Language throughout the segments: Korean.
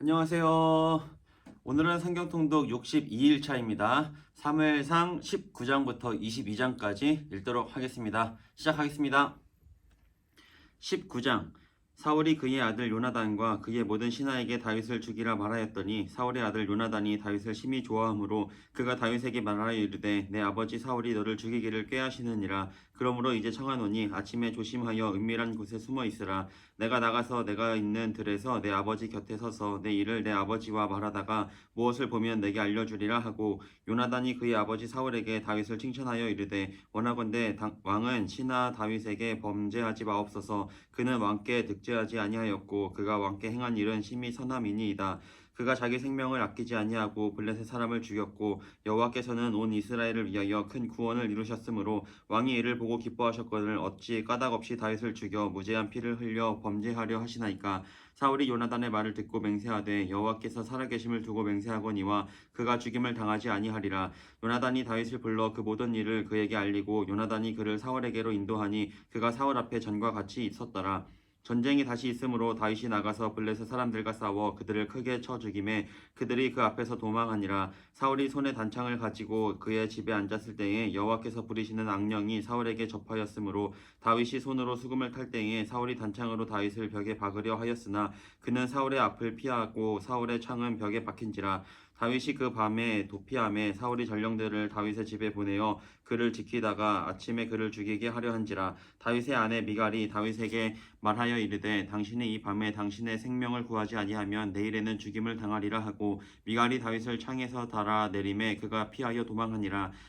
안녕하세요. 오늘은 성경 통독 62일 차입니다. 3회상 19장부터 22장까지 읽도록 하겠습니다. 시작하겠습니다. 19장 사울이 그의 아들 요나단과 그의 모든 신하에게 다윗을 죽이라 말하였더니 사울의 아들 요나단이 다윗을 심히 좋아하므로 그가 다윗에게 말하여 이르되 내 아버지 사울이 너를 죽이기를 꾀하시느니라 그러므로 이제 청하노니 아침에 조심하여 은밀한 곳에 숨어 있으라 내가 나가서 내가 있는 들에서 내 아버지 곁에 서서 내 일을 내 아버지와 말하다가 무엇을 보면 내게 알려주리라 하고 요나단이 그의 아버지 사울에게 다윗을 칭찬하여 이르되 원하건대 당- 왕은 신하 다윗에게 범죄하지 마옵소서. 그는 왕께 득죄하지 아니하였고 그가 왕께 행한 일은 심히 선함이니이다 그가 자기 생명을 아끼지 아니하고 블레셋 사람을 죽였고 여호와께서는 온 이스라엘을 위하여 큰 구원을 이루셨으므로 왕이 이를 보고 기뻐하셨거늘 어찌 까닭없이 다윗을 죽여 무죄한 피를 흘려 범죄하려 하시나이까? 사울이 요나단의 말을 듣고 맹세하되 여호와께서 살아계심을 두고 맹세하거니와 그가 죽임을 당하지 아니하리라. 요나단이 다윗을 불러 그 모든 일을 그에게 알리고 요나단이 그를 사울에게로 인도하니 그가 사울 앞에 전과 같이 있었더라 전쟁이 다시 있으므로 다윗이 나가서 블레셋 사람들과 싸워 그들을 크게 쳐 죽임에 그들이 그 앞에서 도망하니라. 사울이 손에 단창을 가지고 그의 집에 앉았을 때에 여호와께서 부리시는 악령이 사울에게 접하였으므로 다윗이 손으로 수금을 탈 때에 사울이 단창으로 다윗을 벽에 박으려 하였으나 그는 사울의 앞을 피하고 사울의 창은 벽에 박힌지라 다윗이 그 밤에 도피함에 사울이 전령들을 다윗의 집에 보내어 그를 지키다가 아침에 그를 죽이게 하려 한지라 다윗의 아내 미갈이 다윗에게 말하여 이르되 당신이 이 밤에 당신의 생명을 구하지 아니하면 내일에는 죽임을 당하리라 하고 미갈이 다윗을 창에서 달아 내림에 그가 피하여 도망하니라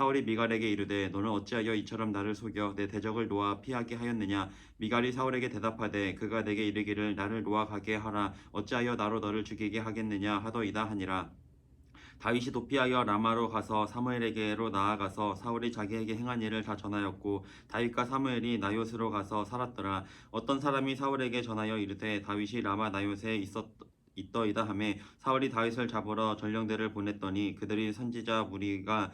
사울이 미갈에게 이르되 너는 어찌하여 이처럼 나를 속여 내 대적을 놓아 피하게 하였느냐? 미갈이 사울에게 대답하되 그가 내게 이르기를 나를 놓아 가게 하라. 어찌하여 나로 너를 죽이게 하겠느냐? 하더이다 하니라. 다윗이 도피하여 라마로 가서 사무엘에게로 나아가서 사울이 자기에게 행한 일을 다 전하였고 다윗과 사무엘이 나요스로 가서 살았더라. 어떤 사람이 사울에게 전하여 이르되 다윗이 라마 나요스에 있었 있더이다 하매 사울이 다윗을 잡으러 전령대를 보냈더니 그들이 선지자 무리가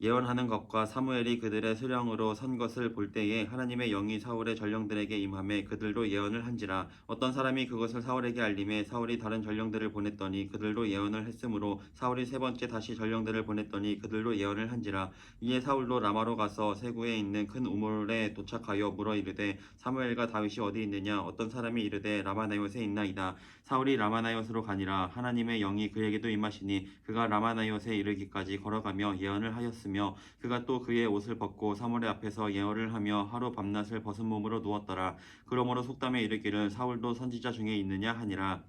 예언하는 것과 사무엘이 그들의 수령으로 선 것을 볼 때에 하나님의 영이 사울의 전령들에게 임함에 그들도 예언을 한지라. 어떤 사람이 그것을 사울에게 알림해 사울이 다른 전령들을 보냈더니 그들도 예언을 했으므로 사울이 세 번째 다시 전령들을 보냈더니 그들도 예언을 한지라. 이에 사울도 라마로 가서 세구에 있는 큰 우물에 도착하여 물어 이르되 사무엘과 다윗이 어디 있느냐? 어떤 사람이 이르되 라마나요스에 있나이다 사울이 라마나요스로 가니라. 하나님의 영이 그에게도 임하시니 그가 라마나요스에 이르기까지 걸어가며 예언을 하였으며 그가 또 그의 옷을 벗고 사무엘 앞에서 예언을 하며 하루 밤낮을 벗은 몸으로 누웠더라. 그러므로 속담에 이르기를 사울도 선지자 중에 있느냐 하니라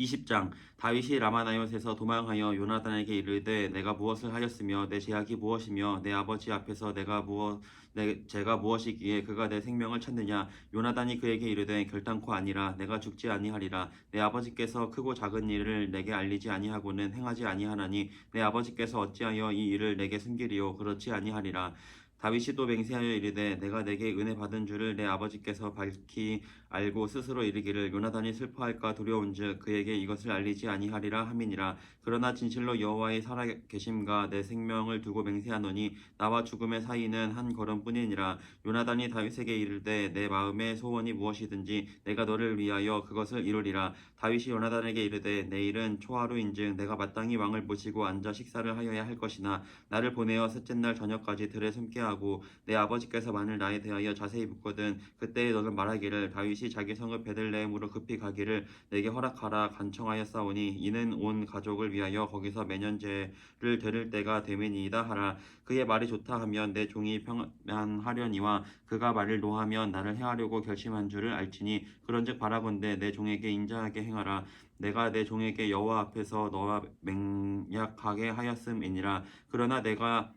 20장 다윗이 라마나요스에서 도망하여 요나단에게 이르되 내가 무엇을 하였으며 내 제약이 무엇이며 내 아버지 앞에서 내가 무엇 내 제가 무엇이기에 그가 내 생명을 찾느냐? 요나단이 그에게 이르되 결단코 아니라 내가 죽지 아니하리라. 내 아버지께서 크고 작은 일을 내게 알리지 아니하고는 행하지 아니하나니 내 아버지께서 어찌하여 이 일을 내게 숨기리요? 그렇지 아니하리라. 다윗이 또 맹세하여 이르되 내가 내게 은혜 받은 줄을 내 아버지께서 밝히 알고 스스로 이르기를 요나단이 슬퍼할까 두려운즉 그에게 이것을 알리지 아니하리라 함이니라. 그러나 진실로 여호와의 살아 계심과 내 생명을 두고 맹세하노니 나와 죽음의 사이는 한 걸음뿐이니라. 요나단이 다윗에게 이르되 내 마음의 소원이 무엇이든지 내가 너를 위하여 그것을 이루리라. 다윗이 요나단에게 이르되 내일은 초하루인즉 내가 마땅히 왕을 모시고 앉아 식사를 하여야 할 것이나 나를 보내어 셋째 날 저녁까지 들에 숨게 하고 내 아버지께서 만일 나에 대하여 자세히 묻거든 그때에 너는 말하기를 다윗이 자기 성읍 베들레헴으로 급히 가기를 내게 허락하라 간청하였사오니 이는 온 가족을 위하여 거기서 매년제를 드릴 때가 되매니이다 하라. 그의 말이 좋다 하면 내 종이 평안하려니와 그가 말을 노하면 나를 해하려고 결심한 줄을 알지니 그런즉 바라건대 내 종에게 인자하게 행하라. 내가 내 종에게 여호와 앞에서 너와 맹약하게 하였음이니라. 그러나 내가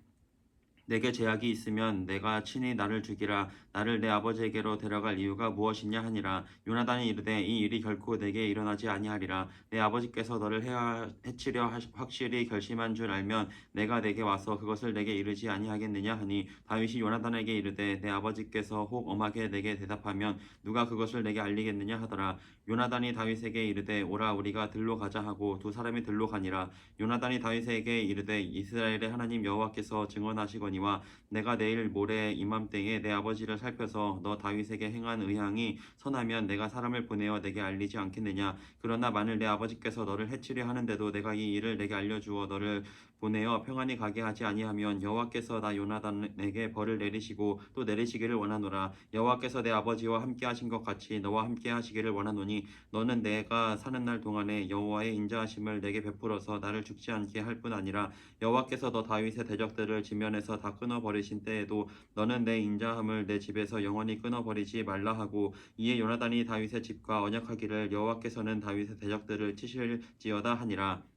내게 제약이 있으면 내가 친히 나를 죽이라. 나를 내 아버지에게로 데려갈 이유가 무엇이냐 하니라. 요나단이 이르되 이 일이 결코 내게 일어나지 아니하리라. 내 아버지께서 너를 해치려 하시- 확실히 결심한 줄 알면 내가 내게 와서 그것을 내게 이르지 아니하겠느냐 하니 다윗이 요나단에게 이르되 내 아버지께서 혹 엄하게 내게 대답하면 누가 그것을 내게 알리겠느냐 하더라. 요나단이 다윗에게 이르되 오라 우리가 들로 가자 하고 두 사람이 들로 가니라. 요나단이 다윗에게 이르되 이스라엘의 하나님 여호와께서 증언하시거니 와 내가 내일 모레 이맘때에 내 아버지를 살펴서 너 다윗에게 행한 의향이 선하면 내가 사람을 보내어 내게 알리지 않겠느냐? 그러나 만일 내 아버지께서 너를 해치려 하는데도 내가 이 일을 내게 알려주어 너를 보내어 평안히 가게 하지 아니하면 여호와께서 나 요나단에게 벌을 내리시고 또 내리시기를 원하노라. 여호와께서 내 아버지와 함께 하신 것 같이 너와 함께 하시기를 원하노니 너는 내가 사는 날 동안에 여호와의 인자하심을 내게 베풀어서 나를 죽지 않게 할 뿐 아니라 여호와께서 너 다윗의 대적들을 지면에서 다 끊어 버리신 때에도 너는 내 인자함을 내 집에서 영원히 끊어 버리지 말라 하고 이에 요나단이 다윗의 집과 언약하기를 여호와께서는 다윗의 대적들을 치실지어다 하니라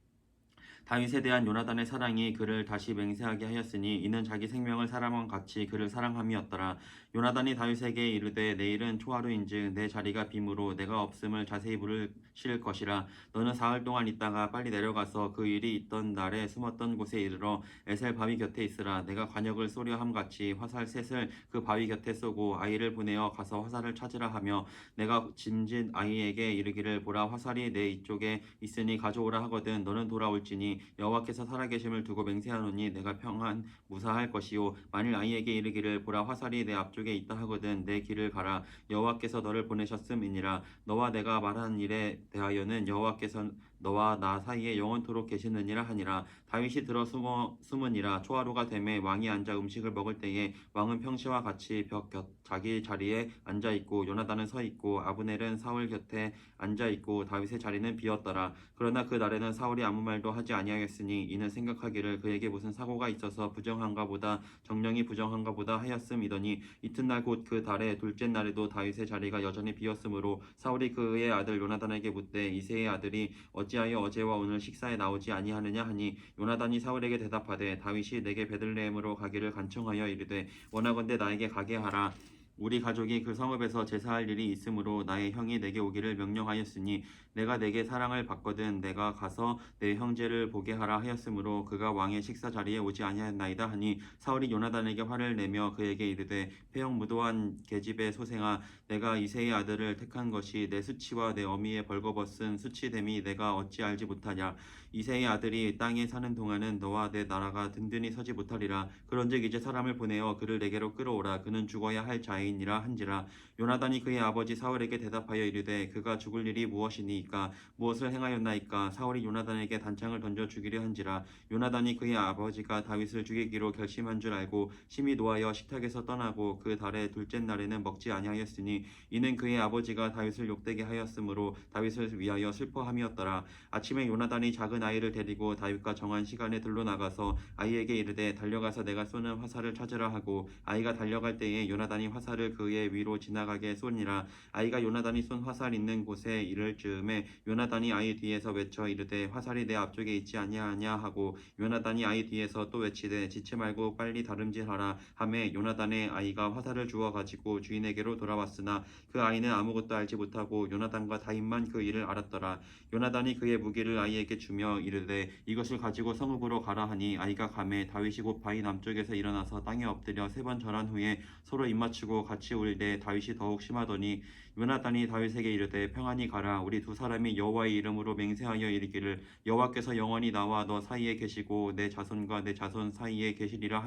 다윗에 대한 요나단의 사랑이 그를 다시 맹세하게 하였으니 이는 자기 생명을 사랑한 같이 그를 사랑함이었더라. 요나단이 다윗에게 이르되 내일은 초하루인즉 내 자리가 빔으로 내가 없음을 자세히 물으실 것이라. 너는 사흘 동안 있다가 빨리 내려가서 그 일이 있던 날에 숨었던 곳에 이르러 에셀 바위 곁에 있으라. 내가 관역을 쏘려 함 같이 화살 셋을 그 바위 곁에 쏘고 아이를 보내어 가서 화살을 찾으라 하며 내가 짐진 아이에게 이르기를 보라 화살이 내 이쪽에 있으니 가져오라 하거든 너는 돌아올지니 여호와께서 살아계심을 두고 맹세하노니 내가 평안 무사할 것이요 만일 아이에게 이르기를 보라 화살이 내 앞쪽에 있다 하거든. 내 길을 가라. 여호와께서 너를 보내셨음이니라. 너와 내가 말한 일에 대하여는 여호와께서 너와 나 사이에 영원토록 계시느니라 하니라. 다윗이 들어 숨어 숨으니라. 초하루가 되매 왕이 앉아 음식을 먹을 때에 왕은 평시와 같이 벽 곁 자기 자리에 앉아 있고 요나단은 서 있고 아브넬은 사울 곁에 앉아 있고 다윗의 자리는 비었더라. 그러나 그 날에는 사울이 아무 말도 하지 아니하였으니 이는 생각하기를 그에게 무슨 사고가 있어서 부정한가 보다 정령이 부정한가 보다 하였음이더니 이튿날 곧 그 달의 둘째 날에도 다윗의 자리가 여전히 비었으므로 사울이 그의 아들 요나단에게 묻되 이세의 아들이 어찌하여 어제와 오늘 식사에 나오지 아니하느냐 하니 요나단이 사울에게 대답하되 다윗이 내게 베들레헴으로 가기를 간청하여 이르되 원하건대 나에게 가게 하라. 우리 가족이 그 성읍에서 제사할 일이 있으므로 나의 형이 내게 오기를 명령하였으니 내가 내게 사랑을 받거든 내가 가서 내 형제를 보게 하라 하였으므로 그가 왕의 식사 자리에 오지 아니하였나이다 하니 사울이 요나단에게 화를 내며 그에게 이르되 폐영 무도한 계집의 소생아 내가 이세의 아들을 택한 것이 내 수치와 내 어미의 벌거벗은 수치됨이 내가 어찌 알지 못하냐 이세의 아들이 땅에 사는 동안은 너와 내 나라가 든든히 서지 못하리라. 그런즉 이제 사람을 보내어 그를 내게로 끌어오라. 그는 죽어야 할 자이니라 한지라. 요나단이 그의 아버지 사울에게 대답하여 이르되 그가 죽을 일이 무엇이니 이까 무엇을 행하였나이까? 사울이 요나단에게 단창을 던져 죽이려 한지라 요나단이 그의 아버지가 다윗을 죽이기로 결심한 줄 알고 심히 노하여 식탁에서 떠나고 그 달의 둘째 날에는 먹지 아니하였으니 이는 그의 아버지가 다윗을 욕되게 하였으므로 다윗을 위하여 슬퍼함이었더라. 아침에 요나단이 작은 아이를 데리고 다윗과 정한 시간에 들로 나가서 아이에게 이르되 달려가서 내가 쏘는 화살을 찾으라 하고 아이가 달려갈 때에 요나단이 화살을 그의 위로 지나가게 쏘니라. 아이가 요나단이 쏜 화살 있는 곳에 이를 즈음에 요나단이 아이 뒤에서 외쳐 이르되 화살이 내 앞쪽에 있지 아니하냐 하고 요나단이 아이 뒤에서 또 외치되 지체 말고 빨리 다름질하라 하매 요나단의 아이가 화살을 주워 가지고 주인에게로 돌아왔으나 그 아이는 아무것도 알지 못하고 요나단과 다윗만 그 일을 알았더라. 요나단이 그의 무기를 아이에게 주며 이르되 이것을 가지고 성읍으로 가라 하니 아이가 가매 다윗이 곧 바위 남쪽에서 일어나서 땅에 엎드려 세 번 절한 후에 서로 입맞추고 같이 울되 다윗이 더욱 심하더니 요나단이 다윗에게 이르되 평안히 가라. 우리 두 사람이 여호와의 이름으로 맹세하여 이르기를 여호와께서 영원히 나와 너 사이에 계시고 내 자손과 내 자손 사이에 계시리라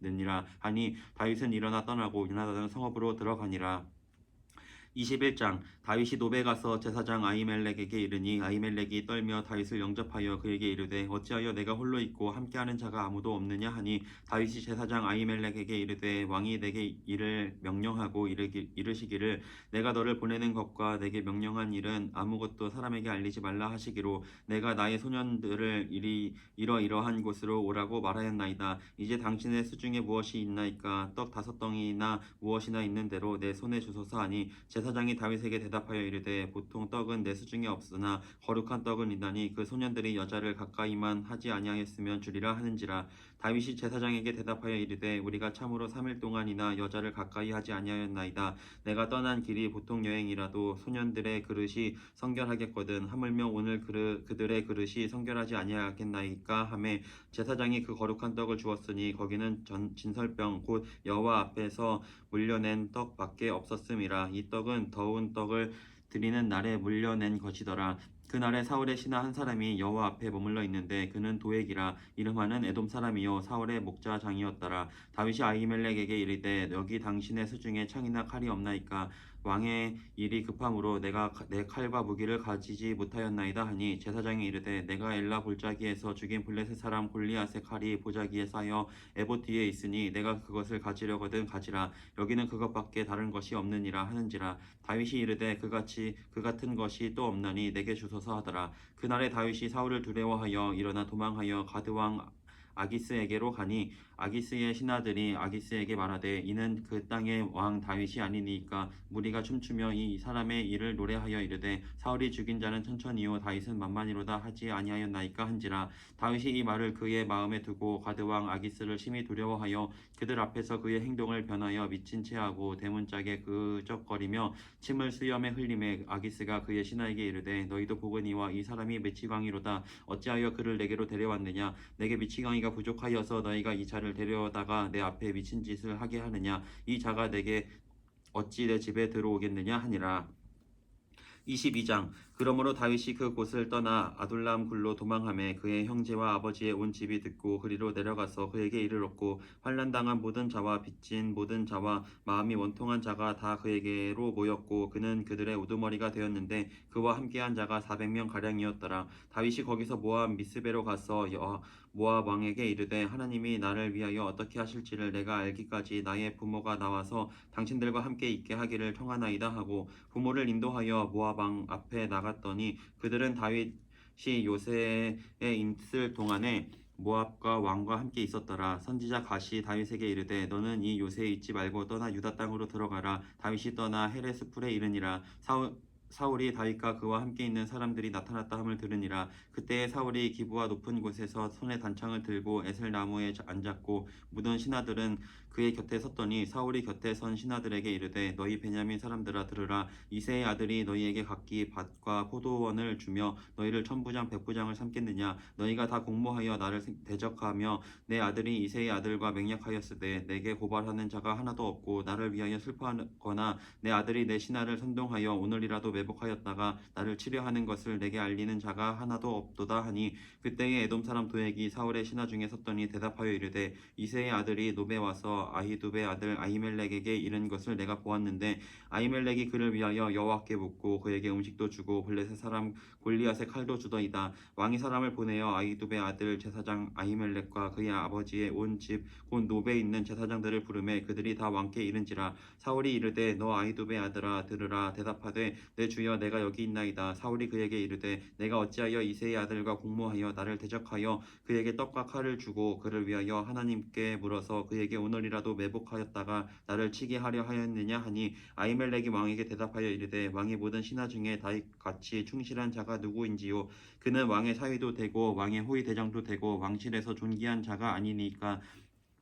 하였느니라 하니 다윗은 일어나 떠나고 요나단은 성읍으로 들어가니라 21장 다윗이 노베 가서 제사장 아이멜렉에게 이르니 아이멜렉이 떨며 다윗을 영접하여 그에게 이르되 어찌하여 내가 홀로 있고 함께하는 자가 아무도 없느냐 하니 다윗이 제사장 아이멜렉에게 이르되 왕이 내게 이를 명령하고 이르기, 이르시기를 내가 너를 보내는 것과 내게 명령한 일은 아무것도 사람에게 알리지 말라 하시기로 내가 나의 소년들을 이리 이러이러한 곳으로 오라고 말하였나이다. 이제 당신의 수중에 무엇이 있나이까? 떡 다섯 덩이나 무엇이나 있는 대로 내 손에 주소서 하니 제 사장이 다윗에게 대답하여 이르되 보통 떡은 내 수중에 없으나 거룩한 떡은 이다니 그 소년들이 여자를 가까이만 하지 아니하였으면 주리라 하는지라 다윗이 제사장에게 대답하여 이르되 우리가 참으로 삼일 동안이나 여자를 가까이 하지 아니하였나이다. 내가 떠난 길이 보통 여행이라도 소년들의 그릇이 성결하겠거든 하물며 오늘 그르, 그들의 그릇이 성결하지 아니하겠나이까 하매 제사장이 그 거룩한 떡을 주었으니 거기는 전, 진설병 곧 여호와 앞에서 물려낸 떡밖에 없었음이라. 이 떡은 더운 떡을 드리는 날에 물려낸 것이더라 그날에 사울의 신하 한 사람이 여호와 앞에 머물러 있는데 그는 도액이라 이름하는 에돔 사람이요 사울의 목자장이었더라. 다윗이 아히멜렉에게 이르되 여기 당신의 수중에 창이나 칼이 없나이까 왕의 일이 급함으로 내가 가- 내 칼과 무기를 가지지 못하였나이다 하니 제사장이 이르되 내가 엘라 골짜기에서 죽인 블레셋 사람 골리앗의 칼이 보자기에 쌓여 에봇 뒤에 있으니 내가 그것을 가지려거든 가지라. 여기는 그것밖에 다른 것이 없느니라 하는지라. 다윗이 이르되 그같이 그 같은 것이 또 없나니 내게 주소서 하더라. 그날에 다윗이 사울을 두려워하여 일어나 도망하여 가드 왕 아기스에게로 가니 아기스의 신하들이 아기스에게 말하되 이는 그 땅의 왕 다윗이 아니니까 무리가 춤추며 이 사람의 일을 노래하여 이르되 사울이 죽인 자는 천천히요 다윗은 만만히로다 하지 아니하였나이까 한지라 다윗이 이 말을 그의 마음에 두고 가드 왕 아기스를 심히 두려워하여 그들 앞에서 그의 행동을 변하여 미친 채하고 대문짝에 그적거리며 침을 수염에 흘림에 아기스가 그의 신하에게 이르되 너희도 보거니와 이 사람이 미치광이로다 어찌하여 그를 내게로 데려왔느냐 내게 미치광이가 부족하여서 너희가 이 자를 데려다가 내 앞에 미친 짓을 하게 하느냐? 이 자가 내게 어찌 내 집에 들어오겠느냐 하니라. 22장. 그러므로 다윗이 그 곳을 떠나 아둘람 굴로 도망하매 그의 형제와 아버지의 온 집이 듣고 그리로 내려가서 그에게 이르렀고 환난 당한 모든 자와 빚진 모든 자와 마음이 원통한 자가 다 그에게로 모였고 그는 그들의 우두머리가 되었는데 그와 함께한 자가 400명 가량이었더라. 다윗이 거기서 모압 미스베로 가서 여 모압 왕에게 이르되 하나님이 나를 위하여 어떻게 하실지를 내가 알기까지 나의 부모가 나와서 당신들과 함께 있게 하기를 청하나이다 하고 부모를 인도하여 모압 왕 앞에 나갔더니 그들은 다윗이 요새에 있을 동안에 모압과 왕과 함께 있었더라. 선지자 가시 다윗에게 이르되 너는 이 요새에 있지 말고 떠나 유다 땅으로 들어가라. 다윗이 떠나 헤레스 풀에 이르니라. 사울 사울이 다윗과 그와 함께 있는 사람들이 나타났다 함을 들으니라. 그때에 사울이 기부와 높은 곳에서 손에 단창을 들고 에셀 나무에 앉았고 묻은 신하들은 그의 곁에 섰더니 사울이 곁에 선 신하들에게 이르되 너희 베냐민 사람들아 들으라. 이세의 아들이 너희에게 각기 밭과 포도원을 주며 너희를 천부장 백부장을 삼겠느냐? 너희가 다 공모하여 나를 대적하며 내 아들이 이세의 아들과 맹약하였으되 내게 고발하는 자가 하나도 없고 나를 위하여 슬퍼하거나 내 아들이 내 신하를 선동하여 오늘이라도 매 복하였다가 나를 치려하는 것을 내게 알리는 자가 하나도 없도다 하니 그때에 에돔 사람 도액이 사울의 신하 중에 섰더니 대답하여 이르되 이세의 아들이 노베 와서 아히두베 아들 아히멜렉에게 이른 것을 내가 보았는데 아히멜렉이 그를 위하여 여호와께 묻고 그에게 음식도 주고 블레셋 사람 골리앗의 칼도 주더이다. 왕이 사람을 보내어 아히두베 아들 제사장 아히멜렉과 그의 아버지의 온 집 곧 노베에 있는 제사장들을 부르매 그들이 다 왕께 이른지라. 사울이 이르되 너 아히두베 아들아 들으라. 대답하되 내 주여 내가 여기 있나이다. 사울이 그에게 이르되 내가 어찌하여 이세의 아들과 공모하여 나를 대적하여 그에게 떡과 칼을 주고 그를 위하여 하나님께 물어서 그에게 오늘이라도 매복하였다가 나를 치게 하려 하였느냐 하니 아히멜렉이 왕에게 대답하여 이르되 왕의 모든 신하 중에 다윗같이 충실한 자가 누구인지요? 그는 왕의 사위도 되고 왕의 호위 대장도 되고 왕실에서 존귀한 자가 아니니까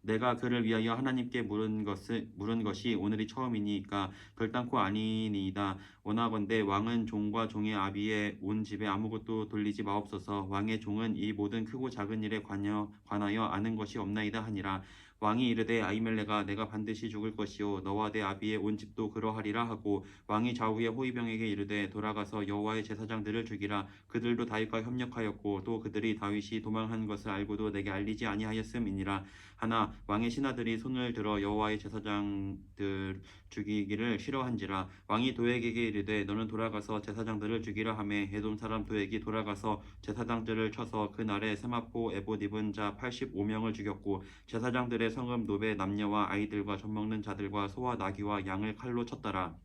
내가 그를 위하여 하나님께 물은 것을 물은 것이 오늘이 처음이니까 결단코 아니니이다. 원하건대 왕은 종과 종의 아비의 온 집에 아무것도 돌리지 마옵소서. 왕의 종은 이 모든 크고 작은 일에 관여, 관하여 아는 것이 없나이다 하니라. 왕이 이르되 아이멜레가 내가 반드시 죽을 것이요 너와 내 아비의 온 집도 그러하리라 하고 왕이 좌우의 호위병에게 이르되 돌아가서 여호와의 제사장들을 죽이라. 그들도 다윗과 협력하였고 또 그들이 다윗이 도망한 것을 알고도 내게 알리지 아니하였음이니라. 하나 왕의 신하들이 손을 들어 여호와의 제사장들 죽이기를 싫어한지라. 왕이 도액에게 이르되 너는 돌아가서 제사장들을 죽이라 하매 에돔 사람 도액이 돌아가서 제사장들을 쳐서 그 날에 세마포 에봇 입은 자 85명을 죽였고 제사장들의 성읍 노베 남녀와 아이들과 젖먹는 자들과 소와 나귀와 양을 칼로 쳤더라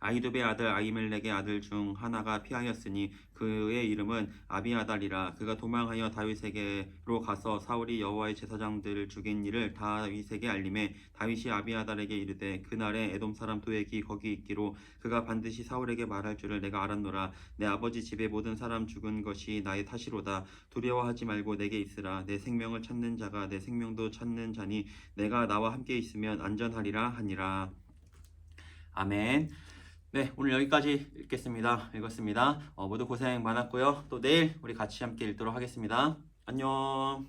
아이두베의 아들 아이멜렉의 아들 중 하나가 피하였으니 그의 이름은 아비아달이라. 그가 도망하여 다윗에게로 가서 사울이 여호와의 제사장들을 죽인 일을 다윗에게 알림해 다윗이 아비아달에게 이르되 그날에 에돔 사람 도액이 거기 있기로 그가 반드시 사울에게 말할 줄을 내가 알았노라. 내 아버지 집의 모든 사람 죽은 것이 나의 탓이로다. 두려워하지 말고 내게 있으라. 내 생명을 찾는 자가 내 생명도 찾는 자니 내가 나와 함께 있으면 안전하리라 하니라. 아멘 네 오늘 여기까지 읽겠습니다. 읽었습니다. 어, 모두 고생 많았고요. 또 내일 우리 같이 함께 읽도록 하겠습니다. 안녕